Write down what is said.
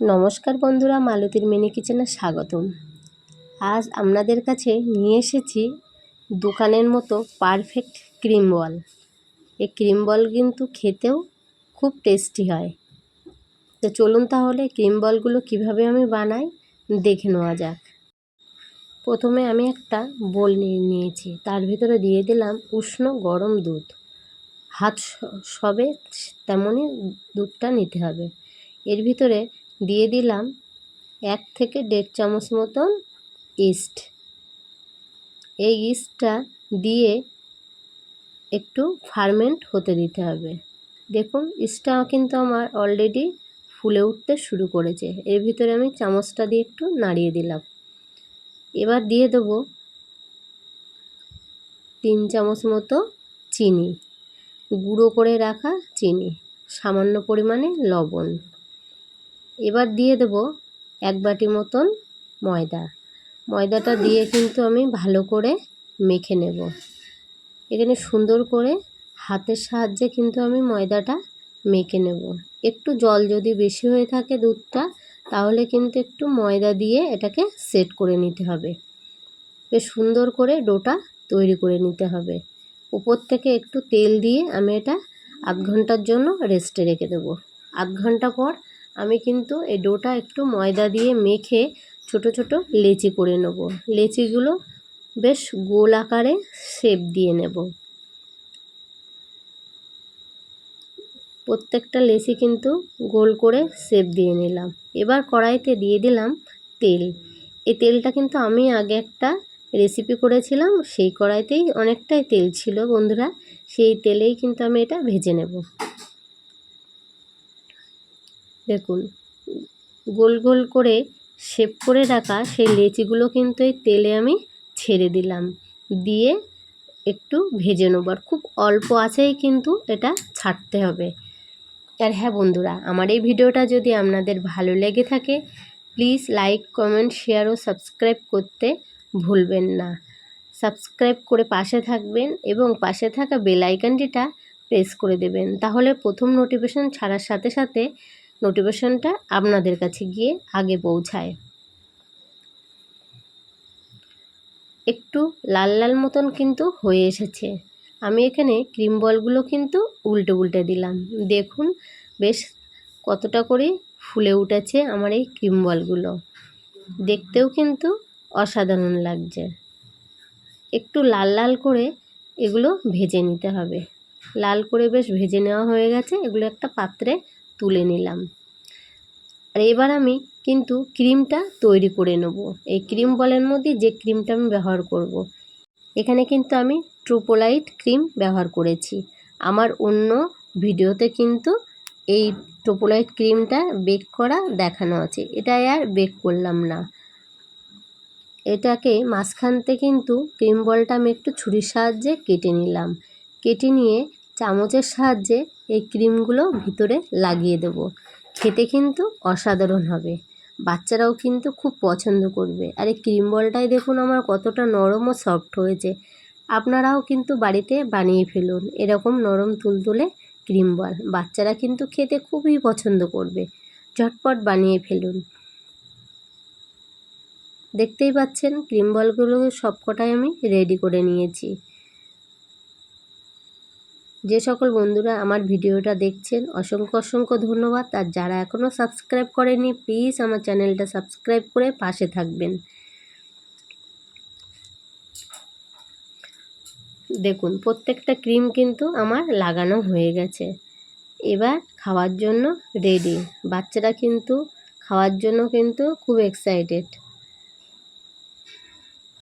নমস্কার বন্ধুরা, মালতীর মিনি কিচেনে স্বাগতম। আজ আপনাদের কাছে নিয়ে এসেছি দোকানের মতো পারফেক্ট ক্রিম বল। এই ক্রিম বল কিন্তু খেতেও খুব টেস্টি হয়। তো চলুন তাহলে ক্রিম বলগুলো কীভাবে আমি বানাই দেখে নেওয়া যাক। প্রথমে আমি একটা বোল নিয়ে নিয়েছি, তার ভিতরে দিয়ে দিলাম উষ্ণ গরম দুধ। হাত সবে তেমনই দুধটা নিতে হবে। এর ভিতরে দিয়ে দিলাম এক থেকে দেড় চামচ মতন ইস্ট। এই ইস্টটা দিয়ে একটু ফার্মেন্ট হতে দিতে হবে। দেখুন, ইস্টটা কিন্তু আমার অলরেডি ফুলে উঠতে শুরু করেছে। এর ভিতরে আমি চামচটা দিয়ে একটু নাড়িয়ে দিলাম। এবার দিয়ে দেবো তিন চামচ মতো চিনি। গুঁড়ো করে রাখা চিনি, সামান্য পরিমাণে লবণ। এবার দিয়ে দেব এক বাটি মতন ময়দা। ময়দাটা দিয়ে কিন্তু আমি ভালো করে মেখে নেব। এখানে সুন্দর করে হাতের সাহায্যে কিন্তু আমি ময়দাটা মেখে নেব। একটু জল যদি বেশি হয়ে থাকে দুধটা, তাহলে কিন্তু একটু ময়দা দিয়ে এটাকে সেট করে নিতে হবে। বেশ সুন্দর করে ডোটা তৈরি করে নিতে হবে। উপর থেকে একটু তেল দিয়ে আমি এটা আধ ঘণ্টার জন্য রেস্টে রেখে দেবো। আধ ঘণ্টা পর আমি কিন্তু এই ডোটা একটু ময়দা দিয়ে মেখে ছোট ছোট লেচি করে নেব। লেচিগুলো বেশ গোল আকারে শেপ দিয়ে নেব। প্রত্যেকটা লেচি কিন্তু গোল করে শেপ দিয়ে নিলাম। এবার কড়াইতে দিয়ে দিলাম তেল। এই তেলটা কিন্তু আমি আগে একটা রেসিপি করেছিলাম, সেই কড়াইতেই অনেকটাই তেল ছিল বন্ধুরা। সেই তেলেই কিন্তু আমি এটা ভেজে নেব। দেখুন, গোল গোল করে শেপ করে রাখা সেই লেচিগুলো কিন্তু এই তেলে আমি ছেড়ে দিলাম। দিয়ে একটু ভেজে নেব আর খুব অল্প আছেই কিন্তু এটা ছাড়তে হবে। আর হ্যাঁ বন্ধুরা, আমার এই ভিডিওটা যদি আপনাদের ভালো লেগে থাকে, প্লিজ লাইক, কমেন্ট, শেয়ার ও সাবস্ক্রাইব করতে ভুলবেন না। সাবস্ক্রাইব করে পাশে থাকবেন এবং পাশে থাকা বেল আইকনটিটা প্রেস করে দেবেন। তাহলে প্রথম নোটিফিকেশান ছাড়ার সাথে সাথে নোটিফিকেশানটা আপনাদের কাছে গিয়ে আগে পৌঁছায়। একটু লাল লাল মতন কিন্তু হয়ে এসেছে। আমি এখানে ক্রিম বলগুলো কিন্তু উল্টে উল্টে দিলাম। দেখুন বেশ কতটা করে ফুলে উঠেছে আমার এই ক্রিম বলগুলো। দেখতেও কিন্তু অসাধারণ লাগছে। একটু লাল লাল করে এগুলো ভেজে নিতে হবে। লাল করে বেশ ভেজে নেওয়া হয়ে গেছে। এগুলো একটা পাত্রে তুলে নিলাম। আর এবার আমি কিন্তু ক্রিমটা তৈরি করে নেব। এই ক্রিম বলের মধ্যে যে ক্রিমটা আমি ব্যবহার করব। এখানে কিন্তু আমি ট্রোপোলাইট ক্রিম ব্যবহার করেছি। আমার অন্য ভিডিওতে কিন্তু এই ট্রোপোলাইট ক্রিমটা বেক করা দেখানো আছে। এটা আর বেক করলাম না। এটাকে মাঝখানতে কিন্তু ক্রিম বলটা আমি একটু ছুরির সাহায্যে কেটে নিলাম। কেটে নিয়ে চামচের সাহায্যে এই ক্রিমগুলো ভিতরে লাগিয়ে দেবো। খেতে কিন্তু অসাধারণ হবে। বাচ্চারাও কিন্তু খুব পছন্দ করবে। আর এই ক্রিম বলটাই দেখুন আমার কতটা নরম ও সফট হয়েছে। আপনারাও কিন্তু বাড়িতে বানিয়ে ফেলুন। এরকম নরম তুলতুলে ক্রিম বল। বাচ্চারা কিন্তু খেতে খুবই পছন্দ করবে। ঝটপট বানিয়ে ফেলুন। দেখতেই পাচ্ছেন, ক্রিম বলগুলো সবকটাই আমি রেডি করে নিয়েছি। যে সকল বন্ধুরা আমার ভিডিওটা দেখছেন, অসংখ্য অসংখ্য ধন্যবাদ। আর যারা এখনও সাবস্ক্রাইব করেনি প্লিজ আমার চ্যানেলটা সাবস্ক্রাইব করে পাশে থাকবেন। দেখুন, প্রত্যেকটা ক্রিম কিন্তু আমার লাগানো হয়ে গেছে। এবার খাওয়ার জন্য রেডি বাচ্চারা কিন্তু খাওয়ার জন্য কিন্তু খুব এক্সাইটেড